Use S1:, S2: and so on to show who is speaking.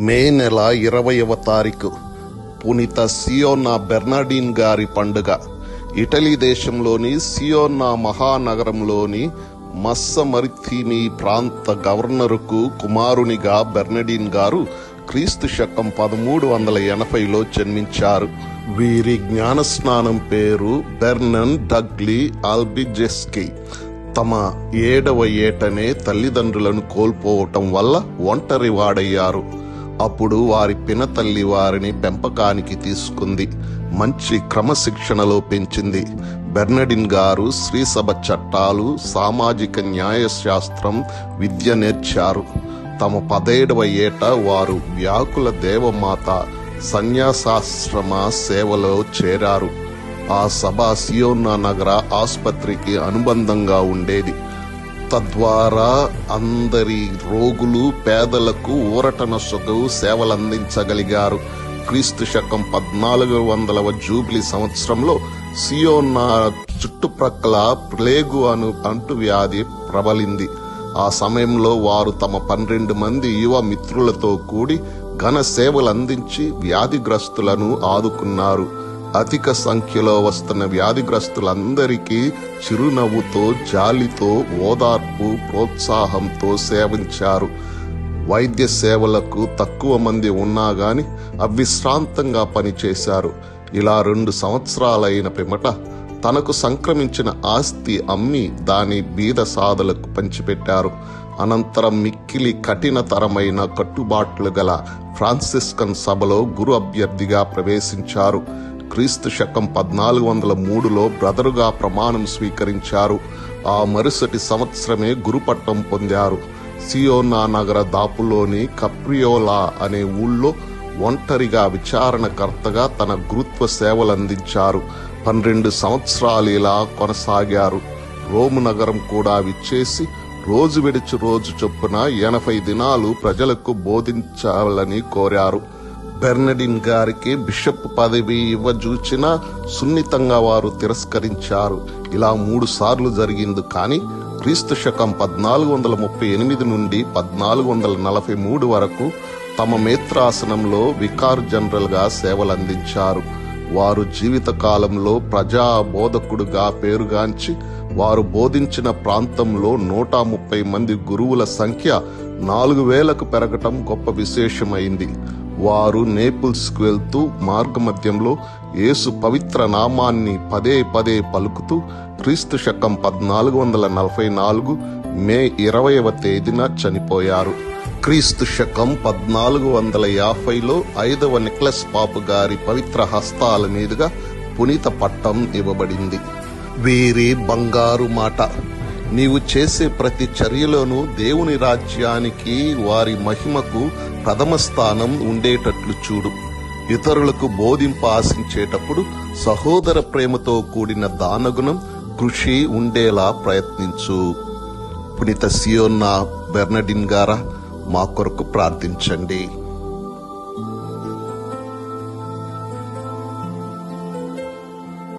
S1: మే నెల ఇరవయవ తారీఖు పునీత సియోనా బెర్నాడిన్ గారి పండుగ. ఇటలీ దేశంలోని సియోనా మహానగరంలోని మస్సమరిథిమి ప్రాంత గవర్నరుకు కుమారునిగా బెర్నడిన్ గారు క్రీస్తు శకం పదమూడు వందల ఎనభైలో జన్మించారు. వీరి జ్ఞానస్నానం పేరు బెర్నన్ డగ్లీ ఆల్బిజెస్కి. తమ ఏడవ ఏటనే తల్లిదండ్రులను కోల్పోవటం వల్ల ఒంటరి వాడయ్యారు అప్పుడు వారి పినతల్లి వారిని పెంపకానికి తీసుకుంది. మంచి క్రమశిక్షణలో పెంచింది బెర్నడిన్ గారు శ్రీసభ చట్టాలు సామాజిక న్యాయశాస్త్రం విద్య నేర్చారు. తమ పదేడవ ఏట వారు వ్యాకుల దేవమాత సన్యాసాశ్రమ సేవలో చేరారు. ఆ సభ సియోనా నగర ఆసుపత్రికి అనుబంధంగా ఉండేది. తద్వారా అందరి రోగులు పేదలకు ఊరటనొసగు సేవలందించగలిగారు. క్రీస్తు శకం పద్నాలుగు వందలవ జూబ్లీ సంవత్సరంలో సియోనా చుట్టుప్రక్కల ప్లేగు అను అంటువ్యాధి ప్రబలింది. ఆ సమయంలో వారు తమ పన్నెండు మంది యువ మిత్రులతో కూడి ఘన సేవలు అందించి వ్యాధిగ్రస్తులను ఆదుకున్నారు. అధిక సంఖ్యలో వస్తున్న వ్యాధిగ్రస్తులందరికీ చిరునవ్వుతో జాలితో ఓదార్పు ప్రోత్సాహంతో సేవించారు. వైద్య సేవలకు తక్కువ మంది ఉన్నా గాని అవిశ్రాంతంగా పనిచేశారు. ఇలా రెండు సంవత్సరాలైన పిమట తనకు సంక్రమించిన ఆస్తి అమ్మి దాని బీద సాధలకు పంచిపెట్టారు. అనంతరం మిక్కిలి కఠినతరమైన కట్టుబాట్లు గల ఫ్రాన్సిస్కన్ సభలో గురు అభ్యర్థిగా ప్రవేశించారు. క్రీస్తు శకం పద్నాలుగు వందల మూడులో బ్రదరుగా ప్రమాణం స్వీకరించారు. ఆ మరుసటి సంవత్సరమే గురుపట్టం పొందారు. సియోనా నగర దాపులోని కప్రియోలా అనే ఊళ్ళో ఒంటరిగా విచారణకర్తగా తన గురుత్వ సేవలందించారు. పన్నెండు సంవత్సరాలు ఇలా కొనసాగారు. రోము నగరం కూడా విచ్చేసి రోజు విడిచి రోజు చొప్పున ఎనభై దినాలు ప్రజలకు బోధించాలని కోరారు. బెర్నడిన్ గారికి బిషప్ పదవి ఇవ్వజూచిన సున్నితంగా వారు తిరస్కరించారు. ఇలా మూడు సార్లు జరిగింది కానీ క్రీస్తు శకం పద్నాలుగు వందల ముప్పై ఎనిమిది నుండి పద్నాలుగు వందల నలభై మూడు వరకు తమ మేత్రాసనంలో వికార్ జనరల్గా సేవలందించారు. వారు జీవితకాలంలో ప్రజా బోధకుడుగా పేరుగాంచి వారు బోధించిన ప్రాంతంలో నూట ముప్పై మంది గురువుల సంఖ్య నాలుగు వేలకు పెరగటం గొప్ప విశేషమైంది. వారు నేపుల్స్కు వెళ్తూ మార్గమధ్యంలో యేసు పవిత్ర నామాన్ని పదే పదే పలుకుతూ క్రీస్తు శకం పద్నాలుగు వందల నలభై నాలుగు మే ఇరవైవ తేదీన చనిపోయారు. క్రీస్తు శకం పద్నాలుగు వందల యాభైలో ఐదవ నిక్లెస్ పాపు గారి పవిత్ర హస్తాల మీదుగా పునీత పట్టం ఇవ్వబడింది. వీరి బంగారు మాట నీవు చేసే ప్రతి చర్యలోనూ దేవుని రాజ్యానికి వారి మహిమకు ప్రథమ స్థానం ఉండేటట్లు చూడు. ఇతరులకు బోధింప ఆశించేటప్పుడు సహోదర ప్రేమతో కూడిన దానగుణం కృషి ఉండేలా ప్రయత్నించు. పునీత సియోన్నా బెర్నడిన్ గారా మా కొరకు ప్రార్థించండి.